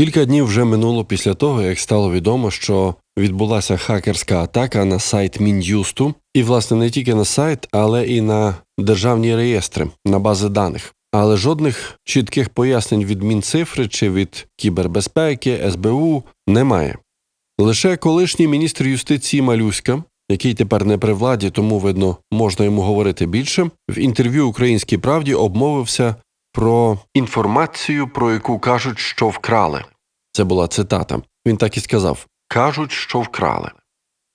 Кілька днів вже минуло після того, як стало відомо, що відбулася хакерська атака на сайт Мін'юсту, і, власне, не тільки на сайт, але і на державні реєстри, на бази даних. Але жодних чітких пояснень від Мінцифри чи від кібербезпеки, СБУ немає. Лише колишній міністр юстиції Малюська, який тепер не при владі, тому видно, можна йому говорити більше, в інтерв'ю Українській правді обмовився про інформацію, про яку кажуть, що вкрали. Це була цитата. Він так і сказав: кажуть, що вкрали.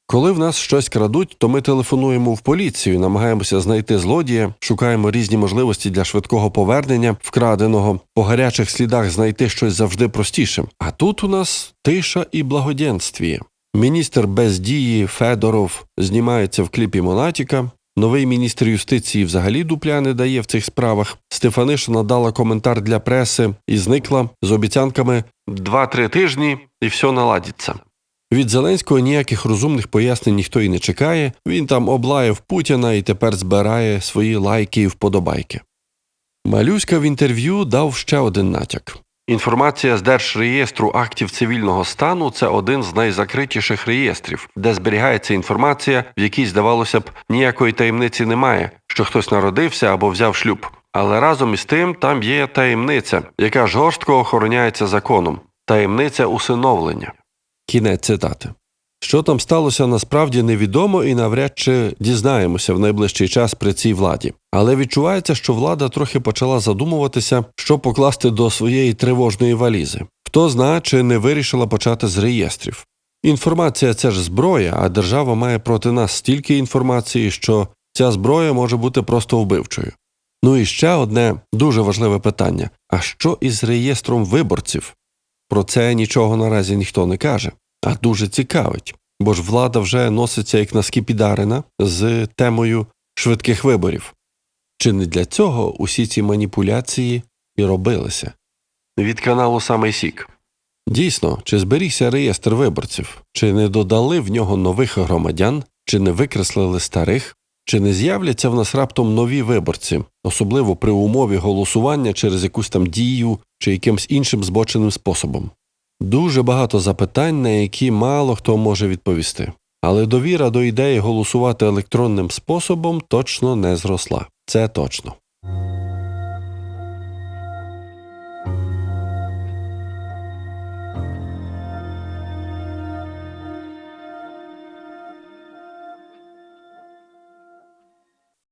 Коли в нас щось крадуть, то ми телефонуємо в поліцію, намагаємося знайти злодія, шукаємо різні можливості для швидкого повернення вкраденого, по гарячих слідах знайти щось завжди простіше. А тут у нас тиша і благоденствіє. Міністр бездії Федоров знімається в кліпі Монатіка. Новий міністр юстиції взагалі дупля не дає в цих справах. Стефаниша надала коментар для преси і зникла з обіцянками два-три тижні і все наладиться. Від Зеленського ніяких розумних пояснень ніхто і не чекає. Він там облаяв Путіна і тепер збирає свої лайки і вподобайки. Малюська в інтерв'ю дав ще один натяк. Інформація з Держреєстру актів цивільного стану це один з найзакритіших реєстрів, де зберігається інформація, в якій, здавалося б, ніякої таємниці немає, що хтось народився або взяв шлюб. Але разом із тим там є таємниця, яка жорстко охороняється законом таємниця усиновлення. Кінець цитати. Що там сталося насправді невідомо і навряд чи дізнаємося в найближчий час при цій владі. Але відчувається, що влада трохи почала задумуватися, що покласти до своєї тривожної валізи. Хто зна, чи не вирішила почати з реєстрів. Інформація це ж зброя, а держава має проти нас стільки інформації, що ця зброя може бути просто вбивчою. Ну і ще одне дуже важливе питання: а що із реєстром виборців? Про це нічого наразі ніхто не каже, а дуже цікавить, бо ж влада вже носиться як на скіпідарина з темою швидких виборів. Чи не для цього усі ці маніпуляції і робилися? Від каналу Самий Сік. Дійсно, чи зберігся реєстр виборців, чи не додали в нього нових громадян, чи не викреслили старих, чи не з'являться в нас раптом нові виборці, особливо при умові голосування через якусь там дію чи якимсь іншим збоченим способом? Дуже багато запитань, на які мало хто може відповісти. Але довіра до ідеї голосувати електронним способом точно не зросла. Це точно.